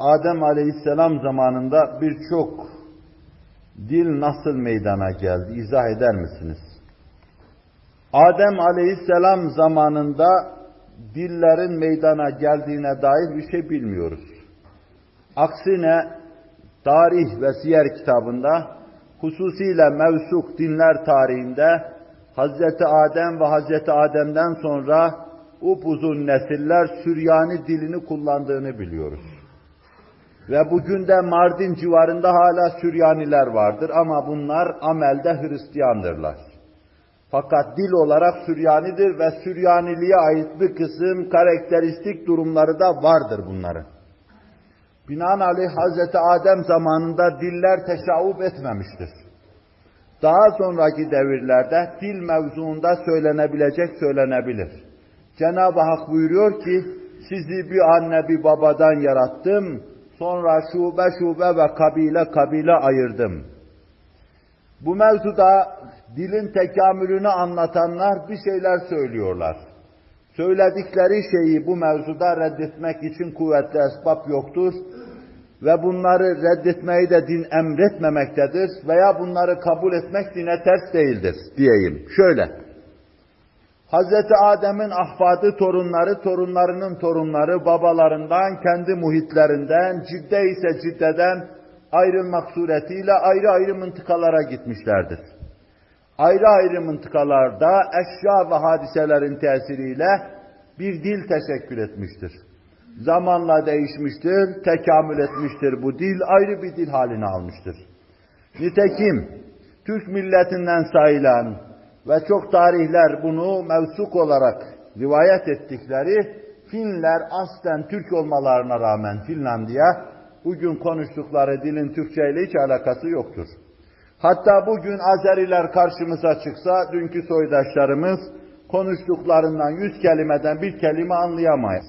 Adem Aleyhisselam zamanında birçok dil nasıl meydana geldi? İzah eder misiniz? Adem Aleyhisselam zamanında dillerin meydana geldiğine dair bir şey bilmiyoruz. Aksine tarih ve siyer kitabında hususiyle mevsuk dinler tarihinde Hazreti Adem ve Hazreti Adem'den sonra upuzun nesiller Süryani dilini kullandığını biliyoruz. Ve bugün de Mardin civarında hala Süryaniler vardır ama bunlar amelde Hristiyandırlar. Fakat dil olarak Süryanidir ve Süryaniliğe ait bir kısım karakteristik durumları da vardır bunların. Binaenaleyh Hazreti Adem zamanında diller teşaub etmemiştir. Daha sonraki devirlerde dil mevzuunda söylenebilecek söylenebilir. Cenab-ı Hak buyuruyor ki, sizi bir anne bir babadan yarattım, sonra şube şube ve kabile kabile ayırdım. Bu mevzuda dilin tekamülünü anlatanlar bir şeyler söylüyorlar. Söyledikleri şeyi bu mevzuda reddetmek için kuvvetli esbab yoktur ve bunları reddetmeyi de din emretmemektedir veya bunları kabul etmek dine ters değildir diyeyim. Şöyle, Hz. Adem'in ahfadı torunları, torunlarının torunları babalarından, kendi muhitlerinden, cidde ise ciddeden ayrılmak suretiyle ayrı ayrı mıntıkalara gitmişlerdir. Ayrı ayrı mıntıkalarda eşya ve hadiselerin tesiriyle bir dil teşekkül etmiştir. Zamanla değişmiştir, tekamül etmiştir bu dil, ayrı bir dil haline almıştır. Nitekim Türk milletinden sayılan ve çok tarihler bunu mevsuk olarak rivayet ettikleri Finler aslen Türk olmalarına rağmen Finlandiya bugün konuştukları dilin Türkçe ile hiç alakası yoktur. Hatta bugün Azeriler karşımıza çıksa dünkü soydaşlarımız konuştuklarından yüz kelimeden bir kelime anlayamayız.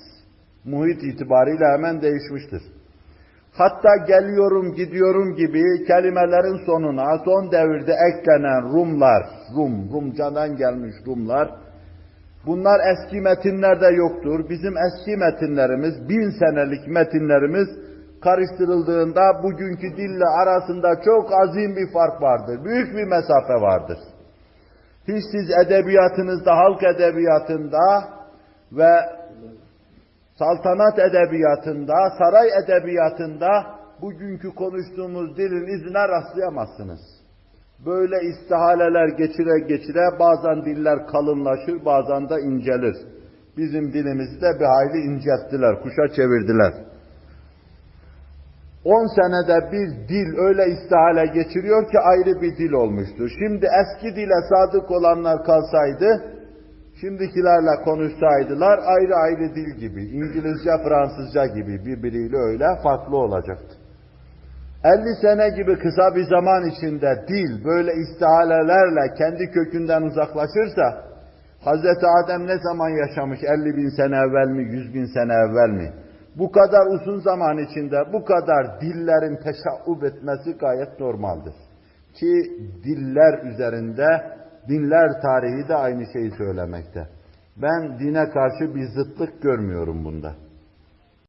Muhit itibariyle hemen değişmiştir. Hatta geliyorum gidiyorum gibi kelimelerin sonuna son devirde eklenen Rumlar, Rum, Rumcadan gelmiş Rumlar, bunlar eski metinlerde yoktur. Bizim eski metinlerimiz, bin senelik metinlerimiz karıştırıldığında bugünkü dille arasında çok azim bir fark vardır. Büyük bir mesafe vardır. Hiç siz edebiyatınızda, halk edebiyatında ve saltanat edebiyatında, saray edebiyatında bugünkü konuştuğumuz dilin izine rastlayamazsınız. Böyle istihaleler geçire geçire bazen diller kalınlaşır, bazen de incelir. Bizim dilimizi de bir hayli incelttiler, kuşa çevirdiler. 10 senede bir dil öyle istihale geçiriyor ki ayrı bir dil olmuştur. Şimdi eski dile sadık olanlar kalsaydı, şimdikilerle konuşsaydılar ayrı ayrı dil gibi, İngilizce, Fransızca gibi birbiriyle öyle farklı olacaktı. 50 sene gibi kısa bir zaman içinde dil böyle istihalelerle kendi kökünden uzaklaşırsa, Hz. Adem ne zaman yaşamış? 50 bin sene evvel mi, 100 bin sene evvel mi? Bu kadar uzun zaman içinde bu kadar dillerin teşaub etmesi gayet normaldir. Ki diller üzerinde dinler tarihi de aynı şeyi söylemekte. Ben dine karşı bir zıtlık görmüyorum bunda.